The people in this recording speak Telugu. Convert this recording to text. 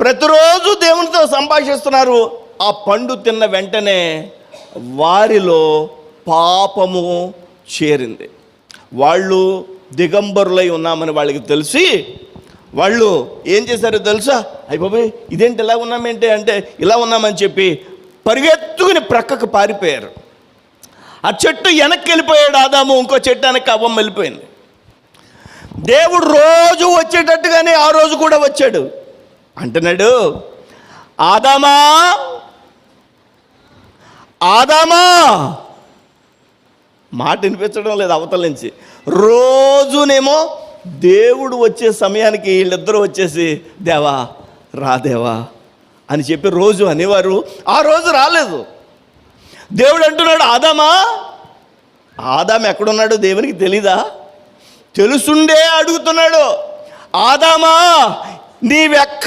ప్రతిరోజు దేవునితో సంభాషిస్తున్నారు. ఆ పండు తిన్న వెంటనే వారిలో పాపము చేరింది. వాళ్ళు దిగంబరులై ఉన్నామని వాళ్ళకి తెలిసి వాళ్ళు ఏం చేశారో తెలుసా? అయిపోయి ఇదేంటి ఇలా ఉన్నామేంటి అంటే ఇలా ఉన్నామని చెప్పి పరిగెత్తుకుని ప్రక్కకు పారిపోయారు. ఆ చెట్టు వెనక్కి వెళ్ళిపోయాడు ఆదాము ఇంకో చెట్టు వెనక్కి అవ్వం వెళ్ళిపోయింది. దేవుడు రోజు వచ్చేటట్టుగానే ఆ రోజు కూడా వచ్చాడు. అంటున్నాడు. ఆదామా? ఆదామా? మాట వినిపించడం లేదు అవతల నుంచి. రోజునేమో దేవుడు వచ్చే సమయానికి వీళ్ళిద్దరూ వచ్చేసి దేవా రాదేవా అని చెప్పి రోజు అనేవారు. ఆ రోజు రాలేదు. దేవుడు అంటున్నాడు ఆదామా? ఆదాం ఎక్కడున్నాడు దేవునికి తెలీదా? తెలుసుండే అడుగుతున్నాడు. ఆదామా నీవెక్క